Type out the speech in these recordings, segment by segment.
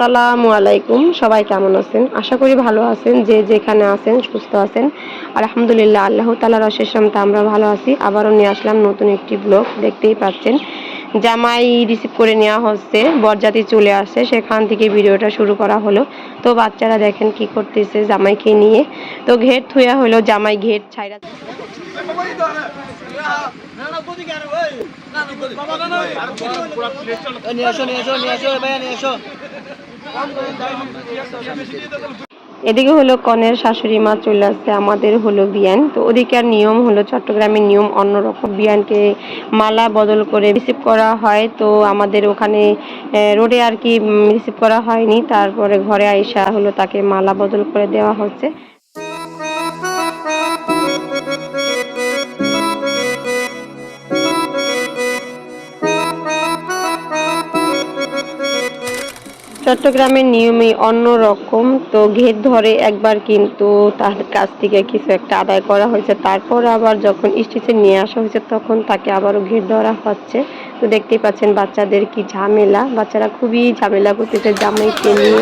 সালামু আলাইকুম। সবাই কেমন আছেন? আশা করি ভালো আছেন যে যেখানে আছেন সুস্থ আছেন। আলহামদুলিল্লাহ আল্লাহ তালার অশেষ রহমতে আমরা ভালো আছি। আবারও নিয়ে আসলাম নতুন একটি ব্লগ দেখতেই পাচ্ছেন। জামাই রিসিভ করে নেওয়া হচ্ছে বরজাতি চলে আসছে। সেখান থেকে ভিডিওটা শুরু করা হলো। তো বাচ্চারা দেখেন কি করতেছে জামাইকে নিয়ে। তো ঘেট থুয়া হলো জামাই ঘেট ছাইরা এদিকে হলো কনের শাশুড়ি মা চলে আসছে, আমাদের হলো বিয়ান। তো ওদিকের নিয়ম হলো চট্টগ্রামের নিয়ম অন্যরকম। বিয়ানকে মালা বদল করে রিসিভ করা হয়, তো আমাদের ওখানে রোডে আর কি রিসিভ করা হয়নি। তারপরে ঘরে আইসা হলো তাকে মালা বদল করে দেওয়া হচ্ছে। চট্টগ্রামের নিয়মই অন্যরকম তো ঘের ধরে একবার কিন্তু তার কাছ থেকে কিছু একটা আদায় করা হয়েছে। তারপর আবার যখন স্টেজে নিয়ে আসা হয়েছে তখন তাকে আবারও ঘের ধরা হচ্ছে। তো দেখতেই পাচ্ছেন বাচ্চাদের কি ঝামেলা। বাচ্চারা খুবই ঝামেলা করতেছে জামাইকে নিয়ে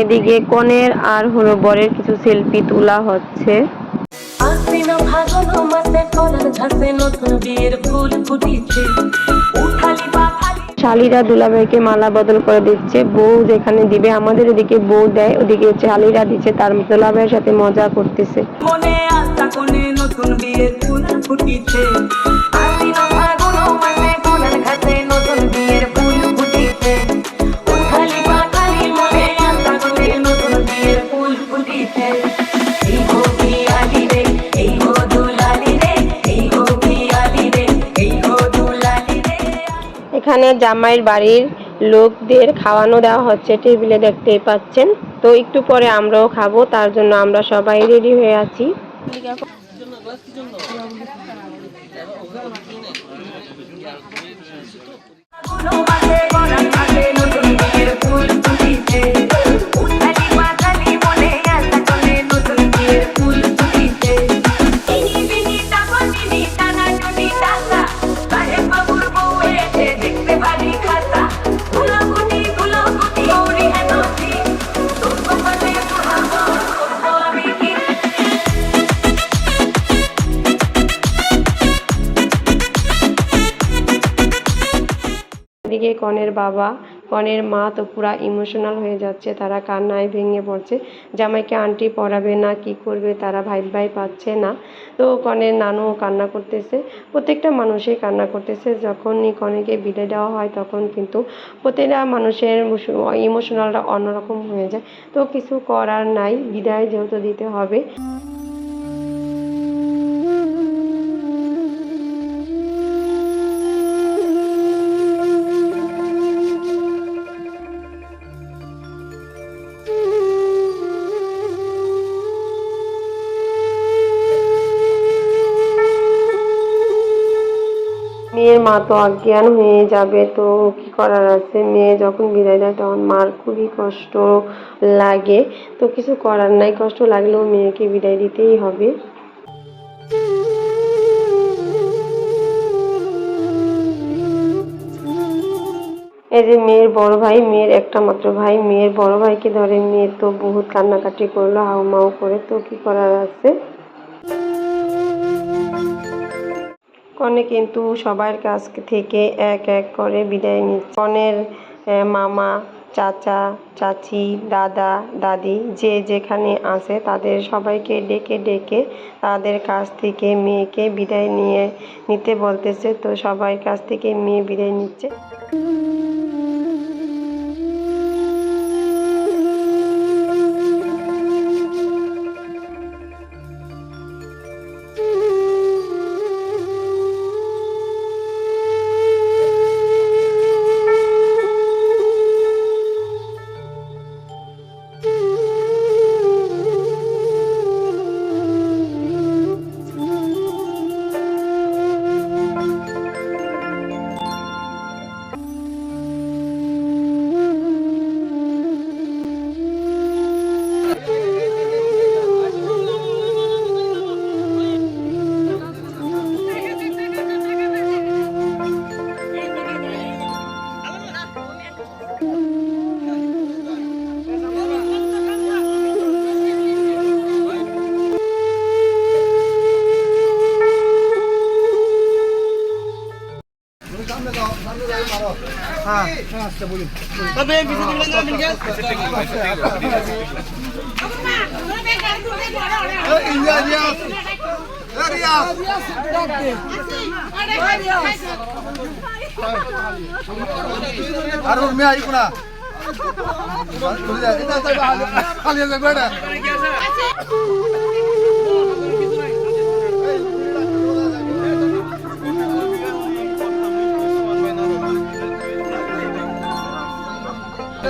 এদিকে কনের আর হলো বরের কিছু সেলফি তোলা হচ্ছে। আশ্বিন ফাগুন মাসে কলার ঘাসে নতুন বিয়ের ফুল ফুটিছে। উঠালি পাখালি শালিরা দুলাভাইকে মালা বদল করে দিচ্ছে। বউ যেখানে দিবে আমাদের এদিকে বউ দেয় ওদিকে শালিরা দিচ্ছে তার দুলাভাইয়ের সাথে মজা করতেছে। মনে আস্থা কোনে নতুন বিয়ের ফুল ফুটিছে। আশ্বিন ফাগুন এখানে জামাইয়ের বাড়ির লোকদের খাওয়ানো দেওয়া হচ্ছে, টেবিলে দেখতেই পাচ্ছেন। তো একটু পরে আমরাও খাব, তার জন্য আমরা সবাই রেডি হয়ে আছি। ফুল এদিকে কনের বাবা, কনের মা তো পুরা ইমোশনাল হয়ে যাচ্ছে, তারা কান্নায় ভেঙে পড়ছে। জামাইকে আন্টি পড়াবে না, কি করবে তারা ভাই ভাই পাচ্ছে না। তো কনের নানু কান্না করতেছে, প্রত্যেকটা মানুষই কান্না করতেছে। যখনই কনেকে বিদায় দেওয়া হয়, তখন কিন্তু প্রত্যেকটা মানুষের ইমোশনালটা অন্যরকম হয়ে যায়। তো কিছু করার নাই, বিদায় যেহেতু দিতে হবে। মেয়ের মা তো অজ্ঞান হয়ে যাবে, তো কি করার আছে? মেয়ে যখন বিদায় দেয় তখন মার খুবই কষ্ট লাগে। তো কিছু করার নাই, কষ্ট লাগলেও মেয়েকে বিদায় দিতেই হবে। এই যে মেয়ের বড় ভাই, মেয়ের একটা মাত্র ভাই, মেয়ের বড় ভাইকে ধরে মেয়ে তো বহুত কান্নাকাটি করল হাউ মাউ করে, তো কি করার আছে? কনে কিন্তু সবার কাছ থেকে এক এক করে বিদায় নিচ্ছে। কনের মামা, চাচা, চাচি, দাদা, দাদি যে যেখানে আছে তাদের সবাইকে ডেকে ডেকে তাদের কাছ থেকে মেয়েকে বিদায় নিয়ে নিতে বলতেছে। তো সবাই কাছ থেকে মেয়ে বিদায় নিচ্ছে। আর ওর মেয়ে আইকো না চলে যা এটা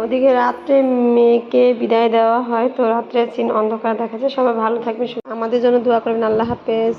ওদিকে রাত্রে মেয়েকে বিদায় দেওয়া হয়। তো রাত্রে চিন অন্ধকার দেখা যায় সবাই ভালো থাকবে আমাদের জন্য দোয়া করবেন। আল্লাহ হাফেজ।